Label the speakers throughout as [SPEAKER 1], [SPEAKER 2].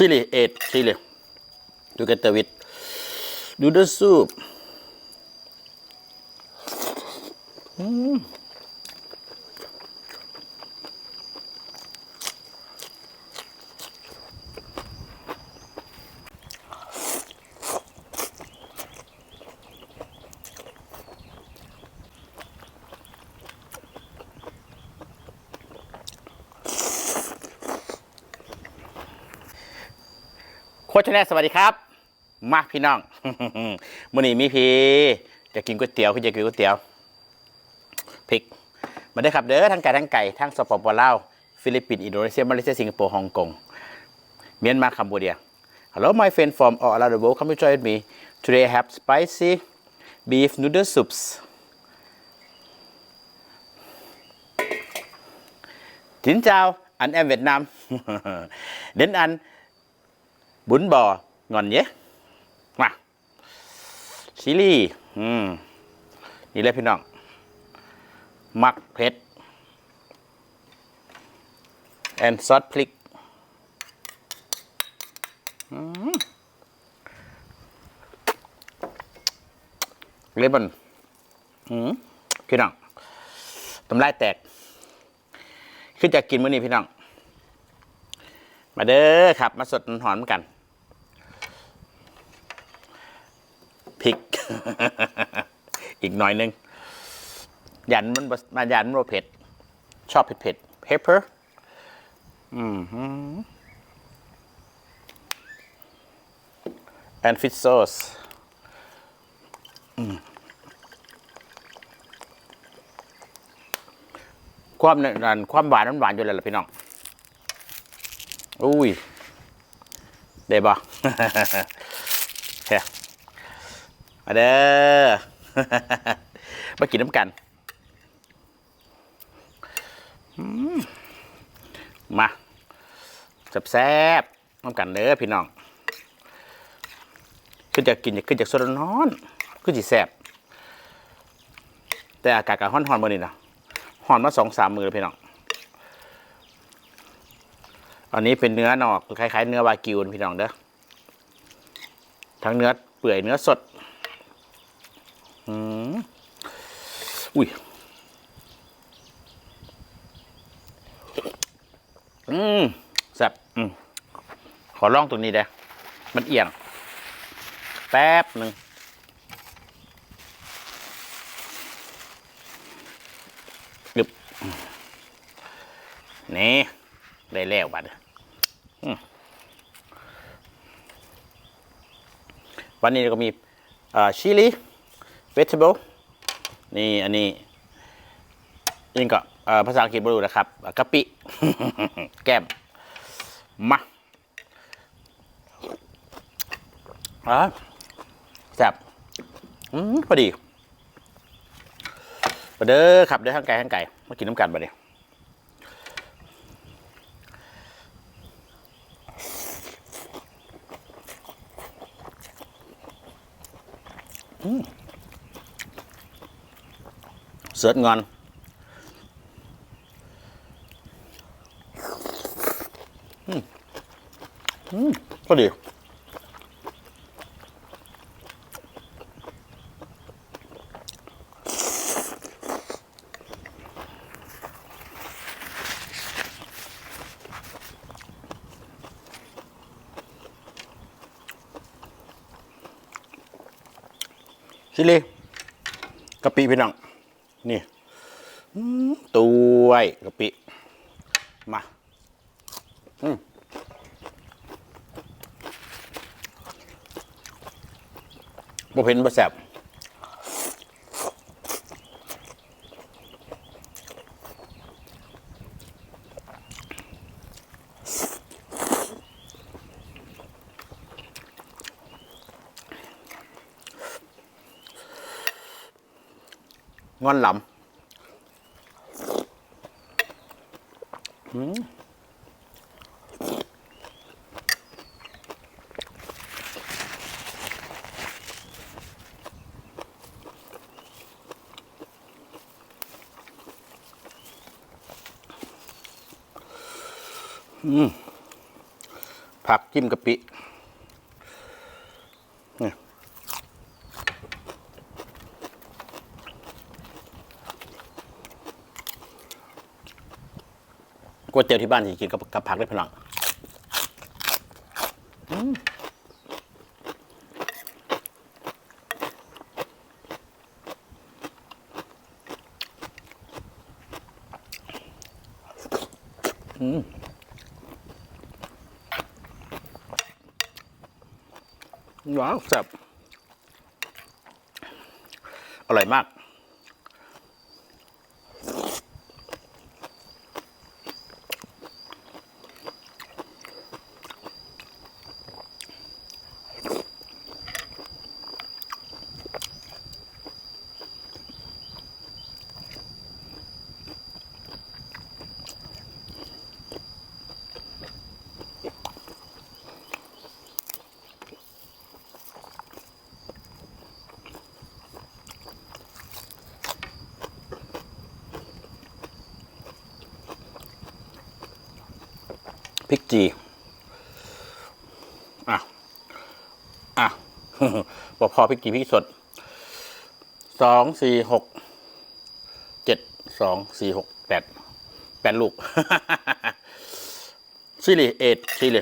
[SPEAKER 1] chili eight chili together with noodle soup โคชแนลสวัสดีครับ มาพี่น้องมื่อนี้มีพี่จะกินก๋วยเตี๋ยวคือจะกินก๋วยเตี๋ยวพริก มาได้ครับเด้อทั้งไก่ทั้งไก่ทั้งสปปลาวฟิลิปปินส์อินโดนีเซียมาเลเซียสิงคโปร์ฮ่องกงเมียนมาคัมพูเดีย Hello my friend from all around the world come to join me today I have spicy beef noodle soups จินเจ้าอันแอมเวียดนามเด่นอัน บุญบ่องอนเยะมาชิลี่อืมนี่เลยพี่น้อง มักเผ็ดแอนซอสพริกเลมอนพี่น้องตำลายแตกคือจะกินมื้อนี้พี่น้อง มาเด้อครับ มาสดหอนกันพริก อีกหน่อยหนึงยันมันมายันมันเผ็ด ชอบเผ็ดเผ็ด pepper อืมฮึ and fish sauce อืมความนั่นความหวานมันหวานอยู่แล้วล่ะพี่น้อง อุ้ย ได้บ่แค่มาเด้อ มากินน้ำกันอืมมาแซบน้ำกันเด้อพี่น้องขึ้นจากกินขึ้นจากสดร้อนขึ้นจีแซบแต่อากาศกับฮ้อนๆมื่อนี้นะฮ้อนมาสองสามมือแล้วพี่น้อง อันนี้เป็นเนื้อนอกคล้ายๆ เนื้อวากิวพี่น้องเด้อทั้งเนื้อเปื่อยเนื้อสดอืมอุ้ยอืมแซ่บอืมขอลองตรงนี้เด้อมันเอียง แป๊บหนึ่งยึบนี่ ได้แล้วบัดนี้อืมวันนี้เราก็มีชิลีเวทเบิลนี่อันนี้นี่ก็ภาษาอังกฤษบรูนะครับกะปิ แก้มมาอะแซ่บพอดีมาเด้อครับเด้อทั้งไก่ทั้งไก่มากินน้ำกันบัดนี้ เสิร์ชงอน อืมอืมก็ดีชิลีกะปิพี่น้อง นี่ตัวยกะปิ มาอืมบ่เห็นบ่แซ่บ งอนหลำอืมผักจิ้มกะปิ วยเตี๋ยวที่บ้านที่กินกับกับผักได้พลังอืมว้าวแซ่บอร่อยมาก พริกจีอะอะพอพอพริกจีพริกสดสองสี่หกเจ็ดสองสี่หกแปดแปดลูกชิลีเอ็ดชิลี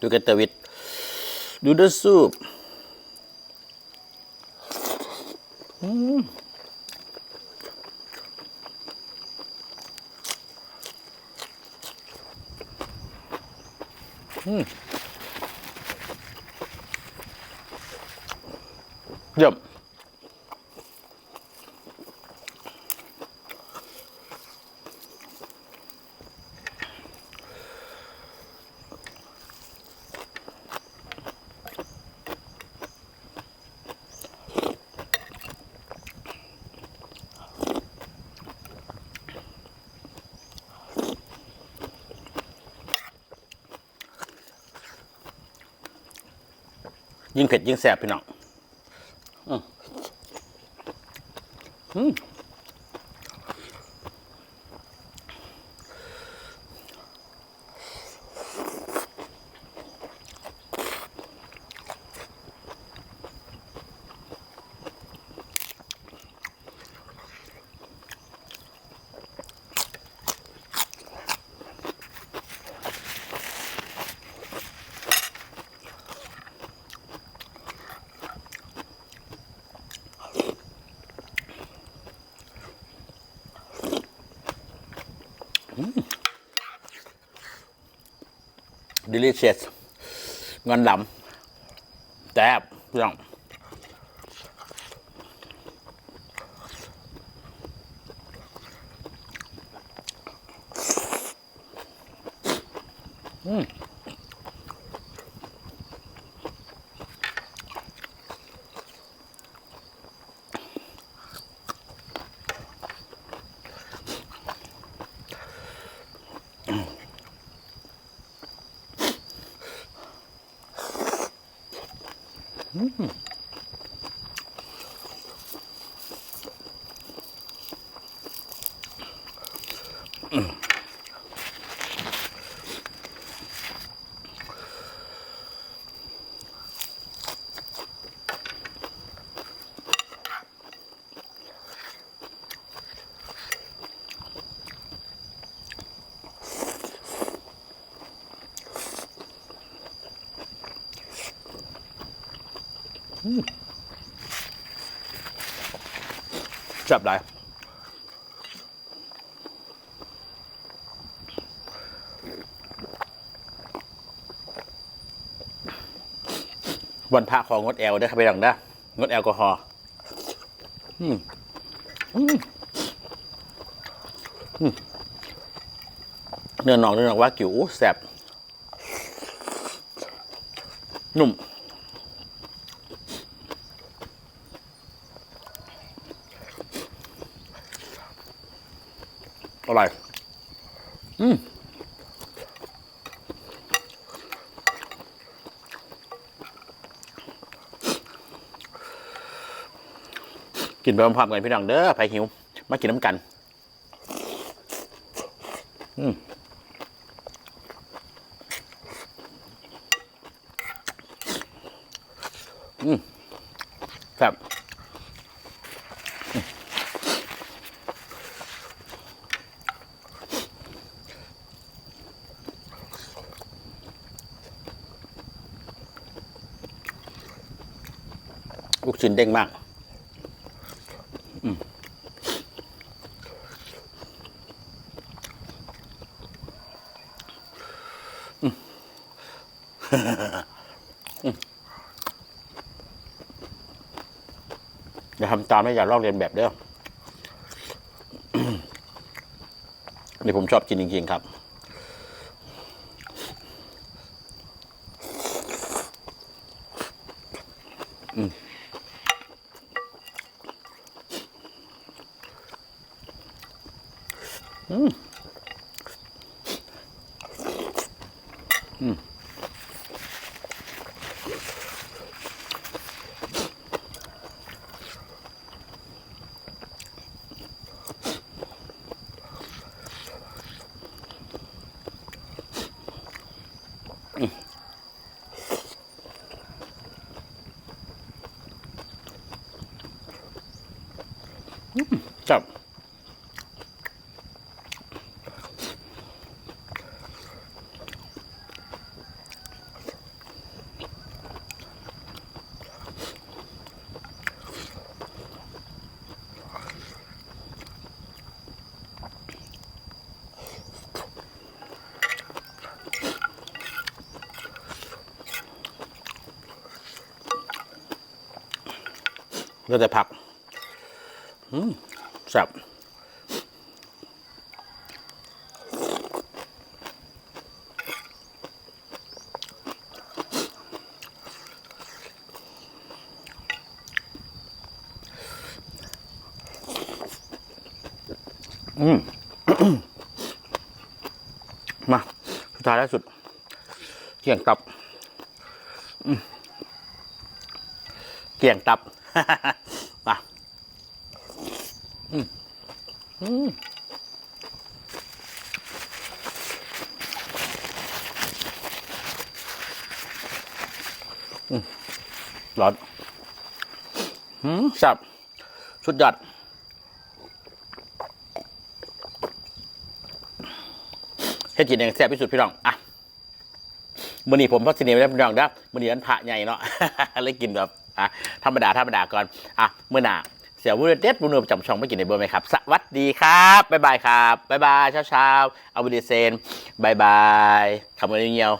[SPEAKER 1] ดูเกันเตอร์วิทดูเดอร์ซูป เยี่ยม ยิ่งเผ็ดยิ่งแสบพี่น้องอืม ดิลิเชสเงินดำแซ่บพี่น้องอืม แซ่บหลายวันพระของงดแอลเด้ครับพี่น้องเด้งดแอลกอฮอล์อืมอืมอืมเนื้อหนองเนื้อหนองว่ากิ๋วแซ่บนุ่ม ร่อย อืมกินไปพร้อมๆกันพี่น้องเด้อไปหิว มากินน้ำกัน อืม อืมครับลูก ชิ้นเด้งมากอย่าทำตามไม่อย่าลอกเรียนแบบเด้อนี่ผมชอบกินจริงๆครับ อืม จับ เหลือแต่ผักอืมแซ่บอืมมาสุดท้ายแล้วสุดเกี่ยงตับเกี่ยงตับ มาร้อนหืมสับสุดยอดเฮ็ดกินเองแซ่บที่สุดพี่น้อง อะมื้อนี้ผมพักสิเนียไม่ได้พี่น้องเด้อมื้อนี้นันพระใหญ่เนาะเลยกินแบบ อะ ธรรมดาธรรมดาก่อนอะเมื่อหน้าเสียวุ้นเด็ดบุญเนือประจำช่องไม่กินในเบอร์ไหมครับ สวัสดีครับบ๊ายบายครับบ๊ายบายเช้าเช้าๆเอาบุดีเซนบ๊ายบายคำวันเงียว